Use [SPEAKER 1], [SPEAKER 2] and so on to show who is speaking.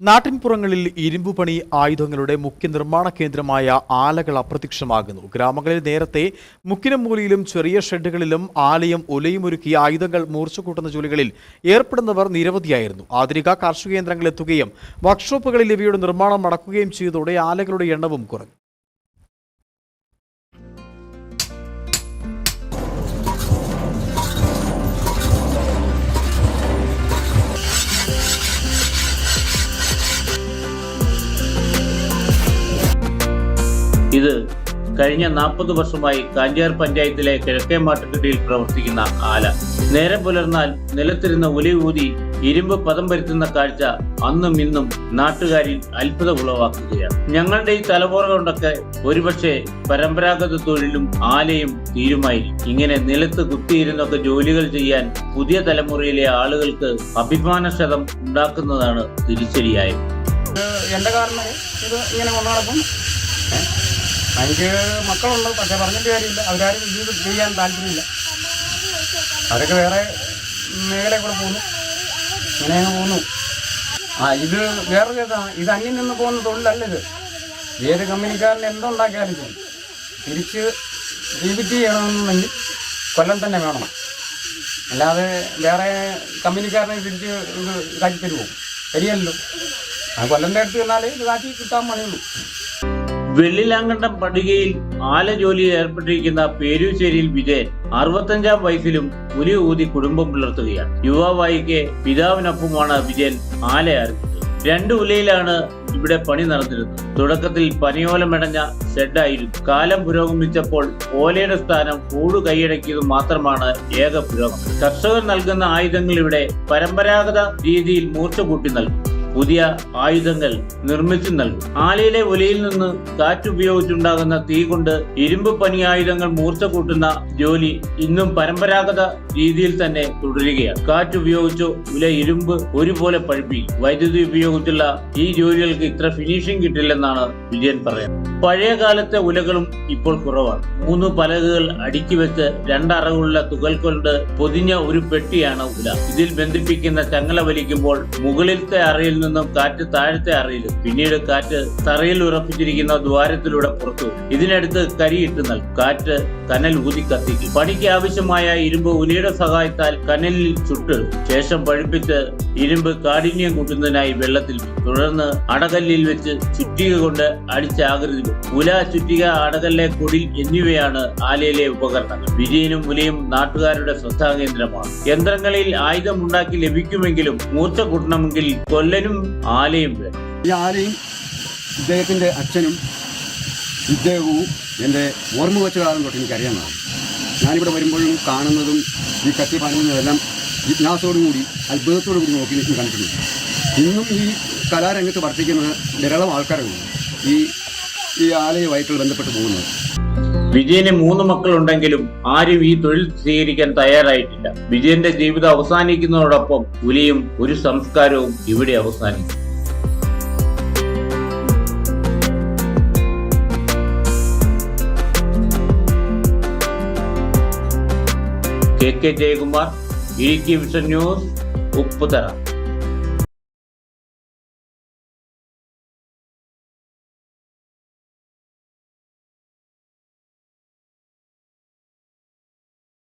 [SPEAKER 1] നാട്ടിൻപുറങ്ങളിൽ ഇരുമ്പുപണി ആയുധങ്ങളുടെ മുഖ്യ നിർമ്മാണ കേന്ദ്രമായ ആലകൾ അപ്രത്യക്ഷമാകുന്നു. ഗ്രാമങ്ങളിൽ നേരത്തെ മുക്കിനും മൂലയിലും ചെറിയ ഷെഡുകളിലും ആലയും ഒലയുമൊരുക്കി ആയുധങ്ങൾ മൂർച്ച കൂട്ടുന്ന ജോലികളിൽ ഏർപ്പെടുന്നവർ നിരവധിയായിരുന്നു. ആധുനിക കാർഷിക യന്ത്രങ്ങൾ എത്തുകയും വർക്ക്ഷോപ്പുകളിൽ ഇവയുടെ നിർമ്മാണം നടക്കുകയും ചെയ്തതോടെ ആലകളുടെ എണ്ണവും കുറഞ്ഞു.
[SPEAKER 2] ഇത് കഴിഞ്ഞ നാൽപ്പത് വർഷമായി കാഞ്ചാർ പഞ്ചായത്തിലെ കിഴക്കേ മാട്ടുകെട്ടിയിൽ പ്രവർത്തിക്കുന്ന ആല നേരം പുലർന്നാൽ നിലത്തിരുന്ന ഒലി ഊതി ഇരുമ്പ് പദം വരുത്തുന്ന കാഴ്ച അന്നും ഇന്നും നാട്ടുകാരിൽ അത്ഭുതം ഉളവാക്കുകയാണ്. ഞങ്ങളുടെ ഈ തലമുറ കൊണ്ടൊക്കെ ഒരുപക്ഷെ പരമ്പരാഗത തൊഴിലും ആലയും തീരുമായിരിക്കും. ഇങ്ങനെ നിലത്ത് കുത്തിയിരുന്നൊക്കെ ജോലികൾ ചെയ്യാൻ പുതിയ തലമുറയിലെ ആളുകൾക്ക് അഭിമാനക്ഷതം ഉണ്ടാക്കുന്നതാണ് തിരിച്ചടിയായത്.
[SPEAKER 3] എന്റെ കാരണം ഇത് ഇങ്ങനെ? എനിക്ക് മക്കളുണ്ട് പക്ഷേ പറഞ്ഞിട്ട് കാര്യമില്ല. അവരാരും ഇത് ചെയ്യാൻ താല്പര്യമില്ല. അവരൊക്കെ വേറെ മേഖലയിൽ കൂടെ പോകുന്നു. ഇങ്ങനെ പോകുന്നു. ആ ഇത് വേറെ കേട്ടാണ് ഇത് അന്യം നിന്ന് പോകുന്ന തൊഴിലല്ല ഇത്. ഏത് കമ്പനിക്കാരൻ എന്തുണ്ടാക്കിയാലും ചെയ്യും തിരിച്ച് റിപ്പീറ്റ് ചെയ്യണമെന്നുണ്ടെങ്കിൽ കൊല്ലം തന്നെ വേണം. അല്ലാതെ വേറെ കമ്പനിക്കാരനെ തിരിച്ച് ഇത് കാറ്റി തരുമോ? ശരിയല്ലോ ആ കൊല്ലന്റെ അടുത്ത് ചെന്നാൽ ഇത് കാറ്റി കിട്ടാൻ പണിയുള്ളൂ.
[SPEAKER 2] വെള്ളിലാങ്കണ്ടം പടുകയിൽ ആല ജോലിയിൽ ഏർപ്പെട്ടിരിക്കുന്ന പേരൂശ്ശേരിയിൽ വിജയൻ അറുപത്തഞ്ചാം വയസ്സിലും ഒരു ഊതി കുടുംബം പുലർത്തുകയാണ്. യുവാവായിക്ക് പിതാവിനൊപ്പമാണ് വിജയൻ ആല ആരംഭിച്ചത് രണ്ട് ഉലയിലാണ് ഇവിടെ പണി നടന്നിരുന്നത്. തുടക്കത്തിൽ പനിയോല മെടഞ്ഞ ഷെഡായിരുന്നു. കാലം പുരോഗമിച്ചപ്പോൾ ഓലയുടെ സ്ഥാനം കൂട് കൈയടക്കിയത് മാത്രമാണ് ഏക പുരോഗമനം. കർഷകർ നൽകുന്ന ആയുധങ്ങൾ ഇവിടെ പരമ്പരാഗത രീതിയിൽ മൂർച്ച കൂട്ടി നൽകും പുതിയ ആയുധങ്ങൾ നിർമ്മിച്ചു നൽകും. ആലയിലെ ഒലയിൽ നിന്ന് കാറ്റുപയോഗിച്ചുണ്ടാകുന്ന തീ കൊണ്ട് ഇരുമ്പ് പനി ആയുധങ്ങൾ മൂർച്ച കൂട്ടുന്ന ജോലി ഇന്നും പരമ്പരാഗത രീതിയിൽ തന്നെ തുടരുകയാണ്. കാറ്റുപയോഗിച്ച് ഉല ഇരുമ്പ് ഒരുപോലെ പഴുപ്പിക്കും വൈദ്യുതി ഉപയോഗിച്ചുള്ള ഈ ജോലികൾക്ക് ഇത്ര ഫിനിഷിംഗ് കിട്ടില്ലെന്നാണ് വിജയൻ പറയുന്നത്. പഴയ കാലത്തെ ഉലകളും ഇപ്പോൾ കുറവാണ്. മൂന്ന് പലകകൾ അടുക്കി വെച്ച് രണ്ടറകളുള്ള തുകൽ കൊണ്ട് പൊതിഞ്ഞ ഒരു പെട്ടിയാണ് ഉല. ഇതിൽ ബന്ധിപ്പിക്കുന്ന ചങ്ങല വലിക്കുമ്പോൾ മുകളിലത്തെ അറയിൽ നിന്നും കാറ്റ് താഴത്തെ അറയിലും പിന്നീട് കാറ്റ് തറയിൽ ഉറപ്പിച്ചിരിക്കുന്ന ദ്വാരത്തിലൂടെ പുറത്തു. ഇതിനടുത്ത് കരിയിട്ട് നൽകും. കാറ്റ് കനൽ ഊതി കത്തിക്കും. പണിക്ക് ആവശ്യമായ ഇരുമ്പ് ഉലയുടെ സഹായത്താൽ കനലിൽ ചുട്ട് ശേഷം പഴുപ്പിച്ച് ഇരുമ്പ് കാഠിന്യം കൂട്ടുന്നതിനായി വെള്ളത്തിൽ തുടർന്ന് അടകല്ലിൽ വെച്ച് ചുറ്റിക കൊണ്ട് അടിച്ച ആകൃതി ഉല ചുറ്റിക അടകല്ലെ കുടിൽ എന്നിവയാണ് ആലയിലെ ഉപകരണങ്ങൾ. വിജയനും ഉലയും നാട്ടുകാരുടെ ശ്രദ്ധാകേന്ദ്രമാണ്. യന്ത്രങ്ങളിൽ ആയുധം ഉണ്ടാക്കി ലഭിക്കുമെങ്കിലും മൂർച്ച കൂട്ടണമെങ്കിൽ കൊല്ലനും ആലയും വേണം.
[SPEAKER 4] ആലയും അച്ഛനും ഇദ്ദേഹവും എന്റെ ഓർമ്മ വെച്ച കാലം തൊട്ട് എനിക്കറിയാമെന്നാണ് ഞാനിവിടെ വരുമ്പോഴും കാണുന്നതും ഈ കത്തി പണിയുന്നതെല്ലാം ജിജ്ഞാസയോടുകൂടി അത്ഭുതത്തോടു കൂടി നോക്കി നിൽക്കും കണ്ടിട്ടുണ്ട്. ഇന്നും ഈ കലാരംഗത്ത് വർദ്ധിക്കുന്നത് ധാരാളം ആൾക്കാരുണ്ട് ഈ ഈ ആലയുമായിട്ട് ബന്ധപ്പെട്ട് പോകുന്നത്.
[SPEAKER 2] വിജയന് മൂന്ന് മക്കളുണ്ടെങ്കിലും ആരും ഈ തൊഴിൽ സ്വീകരിക്കാൻ തയ്യാറായിട്ടില്ല. വിജയന്റെ ജീവിതം അവസാനിക്കുന്നതോടൊപ്പം പുലിയും ഒരു സംസ്കാരവും ഇവിടെ അവസാനിക്കും. കെ കെ ജയകുമാർ ಈ ಗಿವ್ಸ್ ನ್ಯೂಸ್ ಉಪ್ಪುತರ